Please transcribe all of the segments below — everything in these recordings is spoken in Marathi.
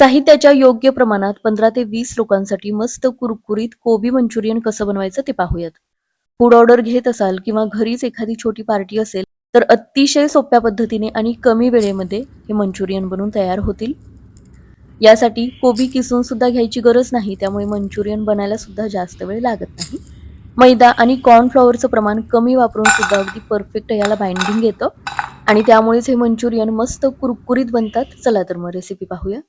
साहित्याच्या योग्य प्रमाणात पंधरा ते वीस लोकांसाठी मस्त कुरकुरीत कोबी मंचुरियन कसं बनवायचं ते पाहूयात. फूड ऑर्डर घेत असाल किंवा घरीच एखादी छोटी पार्टी असेल तर अतिशय सोप्या पद्धतीने आणि कमी वेळेमध्ये हे मंचुरियन बनवून तयार होतील. यासाठी कोबी किसून सुद्धा घ्यायची गरज नाही त्यामुळे मंचुरियन बनायला सुद्धा जास्त वेळ लागत नाही. मैदा आणि कॉर्नफ्लॉवरचं प्रमाण कमी वापरून सुद्धा अगदी परफेक्ट याला बाइंडिंग येतं. आणि त्यामुळेच हे मंचुरियन मस्त कुरकुरीत बनतात. चला तर मग रेसिपी पाहूया.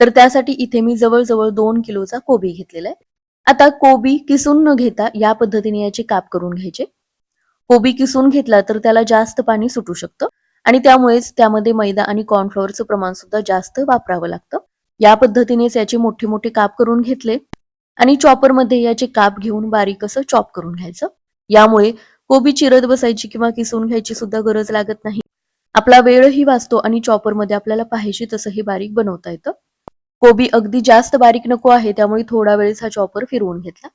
तर त्यासाठी इथे मी जवळजवळ दोन किलोचा कोबी घेतलेला आहे. आता कोबी किसून न घेता या पद्धतीने याचे काप करून घ्यायचे. कोबी किसून घेतला तर त्याला जास्त पाणी सुटू शकतं आणि त्यामुळेच त्यामध्ये मैदा आणि कॉर्नफ्लॉवरचं प्रमाण सुद्धा जास्त वापरावं लागतं. या पद्धतीनेच याचे मोठे मोठे काप करून घेतले आणि चॉपरमध्ये याचे काप घेऊन बारीक असं चॉप करून घ्यायचं. यामुळे कोबी चिरत बसायची किंवा किसून घ्यायची सुद्धा गरज लागत नाही. आपला वेळही वाचतो आणि चॉपरमध्ये आपल्याला पाहिजे तसं हे बारीक बनवता येतं. कोबी अगदी जास्त बारीक नको आहे त्यामुळे थोडा वेळेस हा चॉपर फिरवून घेतला.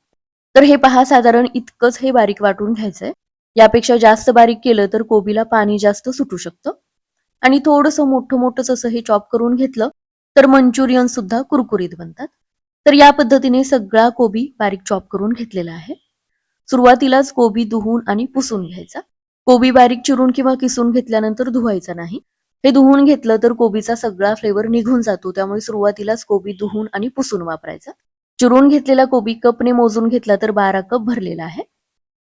तर हे पहा साधारण इतकंच हे बारीक वाटून घ्यायचंय. यापेक्षा जास्त बारीक केलं तर कोबीला पाणी जास्त सुटू शकतं. आणि थोडंसं मोठं मोठंच असं हे चॉप करून घेतलं तर मंचुरियन सुद्धा कुरकुरीत बनतात. तर या पद्धतीने सगळा कोबी बारीक चॉप करून घेतलेला आहे. सुरुवातीलाच कोबी धुवून आणि पुसून घ्यायचा. कोबी बारीक चिरून किंवा किसून घेतल्यानंतर धुवायचा नाही. हे धुवून घेतलं तर कोबीचा सगळा फ्लेवर निघून जातो. त्यामुळे सुरुवातीलाच कोबी धुवून आणि पुसून वापरायचा. चिरून घेतलेला कोबी कपने मोजून घेतला तर बारा कप भरलेला आहे.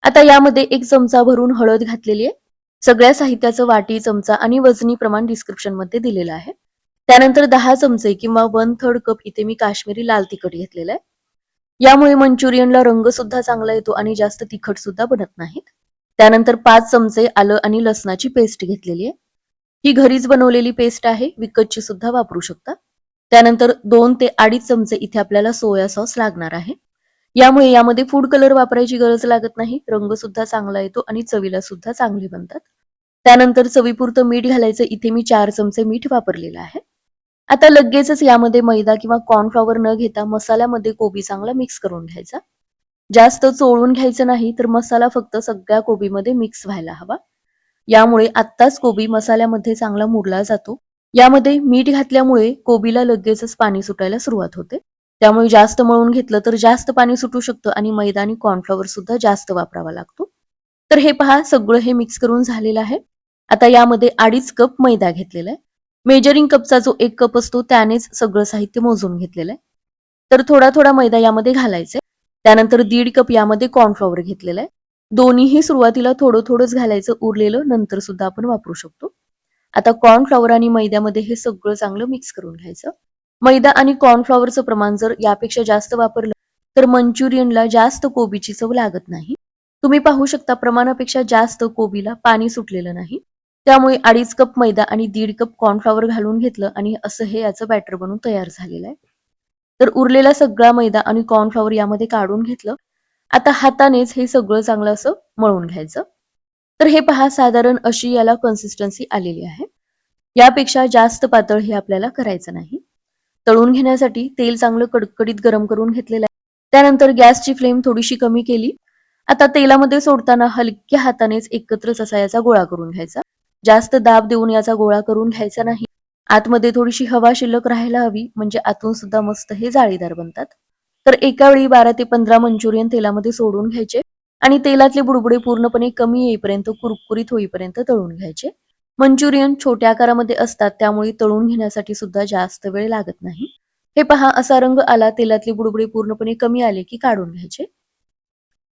आता यामध्ये एक चमचा भरून हळद घातलेली आहे. सगळ्या साहित्याचं वाटी चमचा आणि वजनी प्रमाण डिस्क्रिप्शनमध्ये दिलेलं आहे. त्यानंतर दहा चमचे किंवा वन थर्ड कप इथे मी काश्मीरी लाल तिखट घेतलेलं आहे. यामुळे मंचुरियनला रंग सुद्धा चांगला येतो आणि जास्त तिखट सुद्धा बनत नाहीत. त्यानंतर पाच चमचे आलं आणि लसणाची पेस्ट घेतलेली आहे. ही घरीच बनवलेली पेस्ट आहे. विकतची सुद्धा वापरू शकता. त्यानंतर दोन ते अडीच चमचे इथे आपल्याला सोया सॉस लागणार आहे. यामुळे यामध्ये फूड कलर वापरायची गरज लागत नाही. रंग सुद्धा चांगला येतो आणि चवीला सुद्धा चांगले बनतात. त्यानंतर चवीपुरतं मीठ घालायचं. इथे मी चार चमचे मीठ वापरलेलं आहे. आता लगेचच यामध्ये मैदा किंवा कॉर्नफ्लॉवर न घेता मसाल्यामध्ये कोबी चांगला मिक्स करून घ्यायचा. जास्त चोळून घ्यायचं नाही तर मसाला फक्त सगळ्या कोबीमध्ये मिक्स व्हायला हवा. यामुळे आत्ताच कोबी मसाल्यामध्ये चांगला मुरला जातो. यामध्ये मीठ घातल्यामुळे कोबीला लगेचच पाणी सुटायला सुरुवात होते. त्यामुळे जास्त मळून घेतलं तर जास्त पाणी सुटू शकतं आणि मैदा आणि कॉर्नफ्लॉवर सुद्धा जास्त वापरावा लागतो. तर हे पहा सगळं हे मिक्स करून झालेलं आहे. आता यामध्ये अडीच कप मैदा घेतलेला आहे. मेजरिंग कपचा जो एक कप असतो त्यानेच सगळं साहित्य मोजून घेतलेलं आहे. तर थोडा थोडा मैदा यामध्ये घालायचा त्यानंतर दीड कप यामध्ये कॉर्नफ्लॉवर घेतलेला आहे. दोन्हीही सुरुवातीला थोडं थोडंच घालायचं उरलेलं नंतर सुद्धा आपण वापरू शकतो. आता कॉर्नफ्लॉवर आणि मैद्यामध्ये हे सगळं चांगलं मिक्स करून घ्यायचं. मैदा आणि कॉर्नफ्लॉवरचं प्रमाण जर यापेक्षा जास्त वापरलं तर मंचुरियनला जास्त कोबीची चव लागत नाही. तुम्ही पाहू शकता प्रमाणापेक्षा जास्त कोबीला पाणी सुटलेलं नाही. त्यामुळे अडीच कप मैदा आणि दीड कप कॉर्नफ्लॉवर घालून घेतलं आणि असं हे याचं बॅटर बनून तयार झालेलं आहे. तर उरलेला सगळा मैदा आणि कॉर्नफ्लॉवर यामध्ये काढून घेतलं. आता हातानेच हे सगळं चांगलं असं मळून घ्यायचं. तर हे पहा साधारण अशी याला कन्सिस्टन्सी आलेली आहे. यापेक्षा जास्त पातळ हे आपल्याला करायचं नाही. तळून घेण्यासाठी तेल चांगलं कडकडीत गरम करून घेतलेलं आहे. त्यानंतर गॅसची फ्लेम थोडीशी कमी केली. आता तेलामध्ये सोडताना हलक्या हातानेच एकत्रच असा याचा गोळा करून घ्यायचा. जास्त दाब देऊन याचा गोळा करून घ्यायचा नाही. आतमध्ये थोडीशी हवा शिल्लक राहायला हवी म्हणजे आतून सुद्धा मस्त हे जाळीदार बनतात. तर एका वेळी बारा ते पंधरा मंचुरियन तेलामध्ये सोडून घ्यायचे आणि तेलातले बुडबुडे पूर्णपणे कमी येईपर्यंत कुरकुरीत होईपर्यंत तळून घ्यायचे. मंचुरियन छोट्या आकारामध्ये असतात त्यामुळे तळून घेण्यासाठी सुद्धा जास्त वेळ लागत नाही. हे पहा असा रंग आला तेलातले बुडबुडे पूर्णपणे कमी आले की काढून घ्यायचे.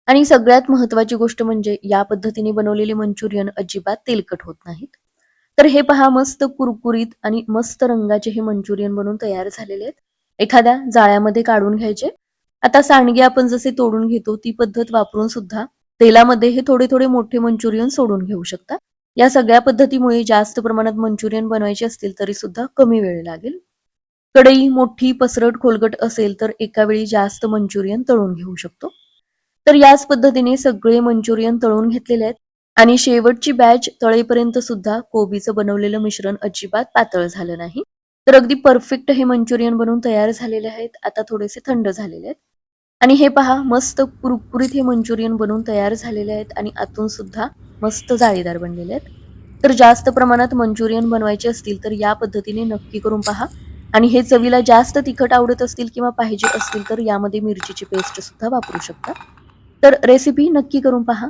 आणि सगळ्यात महत्वाची गोष्ट म्हणजे या पद्धतीने बनवलेले मंचुरियन अजिबात तेलकट होत नाहीत. तर हे पहा मस्त कुरकुरीत आणि मस्त रंगाचे हे मंचुरियन बनवून तयार झालेले आहेत. एखाद्या जाळ्यामध्ये काढून घ्यायचे. आता सांडगे आपण जसे तोडून घेतो ती पद्धत वापरून सुद्धा तेलामध्ये हे थोडे थोडे मोठे मंचुरियन सोडून घेऊ शकता. या सगळ्या पद्धतीमुळे जास्त प्रमाणात मंचुरियन बनवायचे असतील तरी सुद्धा कमी वेळ लागेल. कढई मोठी पसरट खोलगट असेल तर एका वेळी जास्त मंचुरियन तळून घेऊ शकतो. तर याच पद्धतीने सगळे मंचुरियन तळून घेतलेले आहेत. आणि शेवटची बॅच तळेपर्यंत सुद्धा कोबीचं बनवलेलं मिश्रण अजिबात पातळ झालं नाही. तर अगदी परफेक्ट हे मंचुरियन बनवून तयार झालेले आहेत. आता थोडेसे थंड झालेले आहेत. आणि हे पहा मस्त कुरकुरीत हे मंचुरियन बनवून तयार झालेले आहेत आणि आतून सुद्धा मस्त जाळीदार बनलेले आहेत. तर जास्त प्रमाणात मंचुरियन बनवायचे असतील तर या पद्धतीने नक्की करून पहा. आणि हे चवीला जास्त तिखट आवडत असतील किंवा पाहिजे असतील तर यामध्ये मिरचीची पेस्ट सुद्धा वापरू शकता. तर रेसिपी नक्की करून पहा.